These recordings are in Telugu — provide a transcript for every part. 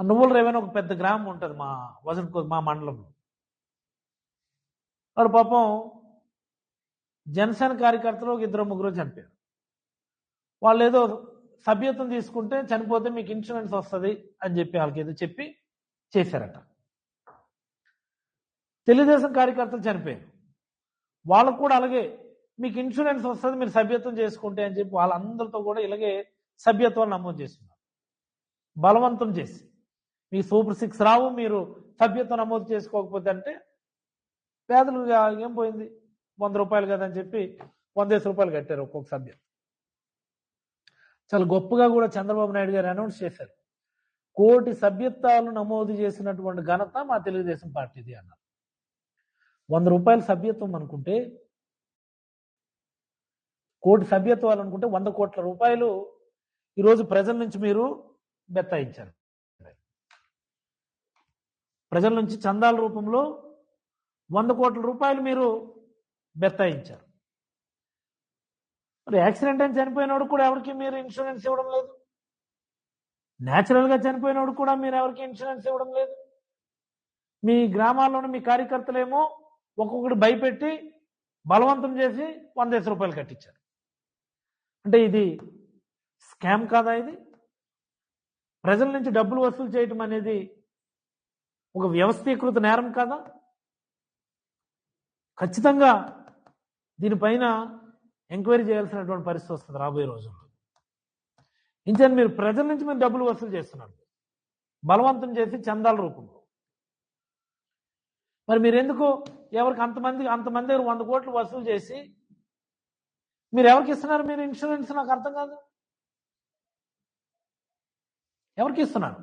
ఆ నువ్వుల రేవని ఒక పెద్ద గ్రామం ఉంటుంది మా వజన్ మా మండలంలో. వాడు పాపం జనసేన కార్యకర్తలు ఒక ఇద్దరు ముగ్గురు చనిపోయారు. వాళ్ళు ఏదో సభ్యత్వం తీసుకుంటే చనిపోతే మీకు ఇన్సూరెన్స్ వస్తుంది అని చెప్పి వాళ్ళకి ఏదో చెప్పి చేశారట. తెలుగుదేశం కార్యకర్తలు చనిపోయారు. వాళ్ళకు కూడా అలాగే మీకు ఇన్సూరెన్స్ వస్తుంది మీరు సభ్యత్వం చేసుకుంటే అని చెప్పి వాళ్ళందరితో కూడా ఇలాగే సభ్యత్వం నమోదు చేస్తున్నారు. బలవంతం చేసి. మీ సూపర్ సిక్స్ రావు మీరు సభ్యత్వం నమోదు చేసుకోకపోతే అంటే పేదలు ఏం పోయింది? వంద రూపాయలు కదా అని చెప్పి వందేసి రూపాయలు కట్టారు ఒక్కొక్క సభ్యత్వం చాలా గొప్పగా కూడా చంద్రబాబు నాయుడు గారు అనౌన్స్ చేశారు. కోటి సభ్యత్వాలు నమోదు చేసినటువంటి ఘనత మా తెలుగుదేశం పార్టీది అన్నారు. వంద రూపాయల సభ్యత్వం అనుకుంటే కోటి సభ్యత్వాలు అనుకుంటే వంద కోట్ల రూపాయలు ఈరోజు ప్రజల నుంచి మీరు బెత్తాయించారు. ప్రజల నుంచి చందాల రూపంలో వంద కోట్ల రూపాయలు మీరు బెత్తాయించారు. మరి యాక్సిడెంట్ అని చనిపోయినోడు కూడా ఎవరికి మీరు ఇన్సూరెన్స్ ఇవ్వడం లేదు? న్యాచురల్గా చనిపోయినోడు కూడా మీరు ఎవరికి ఇన్సూరెన్స్ ఇవ్వడం లేదు? మీ గ్రామాల్లోని మీ కార్యకర్తలేమో ఒక్కొక్కటి భయపెట్టి బలవంతం చేసి వందేసి రూపాయలు కట్టించారు. అంటే ఇది స్కామ్ కాదా ఇది? ప్రజల నుంచి డబ్బులు వసూలు చేయటం అనేది ఒక వ్యవస్థీకృత నేరం కాదా? ఖచ్చితంగా దీనిపైన ఎంక్వైరీ చేయాల్సినటువంటి పరిస్థితి వస్తుంది రాబోయే రోజుల్లో. ఇంచని మీరు ప్రజల నుంచి మీరు డబ్బులు వసూలు చేస్తున్నారు బలవంతం చేసి చందాల రూపంలో. మరి మీరు ఎందుకు ఎవరికి అంతమంది అంతమంది దగ్గర వంద కోట్లు వసూలు చేసి మీరు ఎవరికి ఇస్తున్నారు? మీరు ఇన్సూరెన్స్ నాకు అర్థం కాదు. ఎవరికి ఇస్తున్నారు?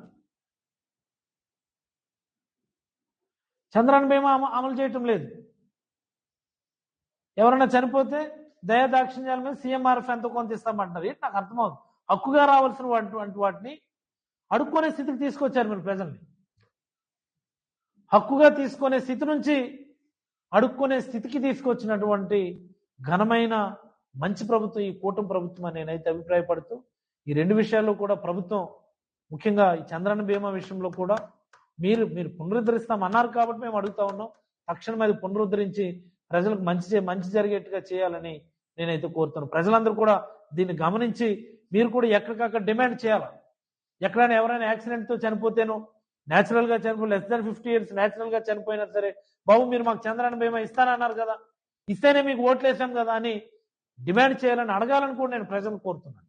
చంద్రాన్ని బీమా అమ- అమలు చేయటం లేదు. ఎవరైనా చనిపోతే దయాదాక్షిణ్యాల మీద సీఎంఆర్ఎఫ్ ఎంతో కొంత ఇస్తామంటున్నారు. ఏంటి? నాకు అర్థమవుతుంది హక్కుగా రావాల్సిన వంటి వాటిని అడుక్కునే స్థితికి తీసుకొచ్చారు మీరు ప్రజల్ని. హక్కుగా తీసుకునే స్థితి నుంచి అడుక్కునే స్థితికి తీసుకొచ్చినటువంటి ఘనమైన మంచి ప్రభుత్వం ఈ కూటమి ప్రభుత్వం అని నేనైతే అభిప్రాయపడుతూ ఈ రెండు విషయాల్లో కూడా ప్రభుత్వం ముఖ్యంగా ఈ చంద్రన్న బీమా విషయంలో కూడా మీరు మీరు పునరుద్ధరిస్తాం అన్నారు కాబట్టి మేము అడుగుతా ఉన్నాం. తక్షణం అది పునరుద్ధరించి ప్రజలకు మంచి చే- మంచి జరిగేట్టుగా చేయాలని నేనైతే కోరుతున్నాను. ప్రజలందరూ కూడా దీన్ని గమనించి మీరు కూడా ఎక్కడికక్కడ డిమాండ్ చేయాలి? ఎక్కడైనా ఎవరైనా యాక్సిడెంట్తో చనిపోతేనో న్యాచురల్గా చనిపో లెస్ దాన్ ఫిఫ్టీ ఇయర్స్ న్యాచురల్గా చనిపోయినా సరే బాబు మీరు మాకు చంద్రాన్ని బీమా ఇస్తానన్నారు కదా ఇస్తేనే మీకు ఓట్లు వేసాం కదా అని డిమాండ్ చేయాలని అడగాలని కూడా నేను ప్రజలు కోరుతున్నాను.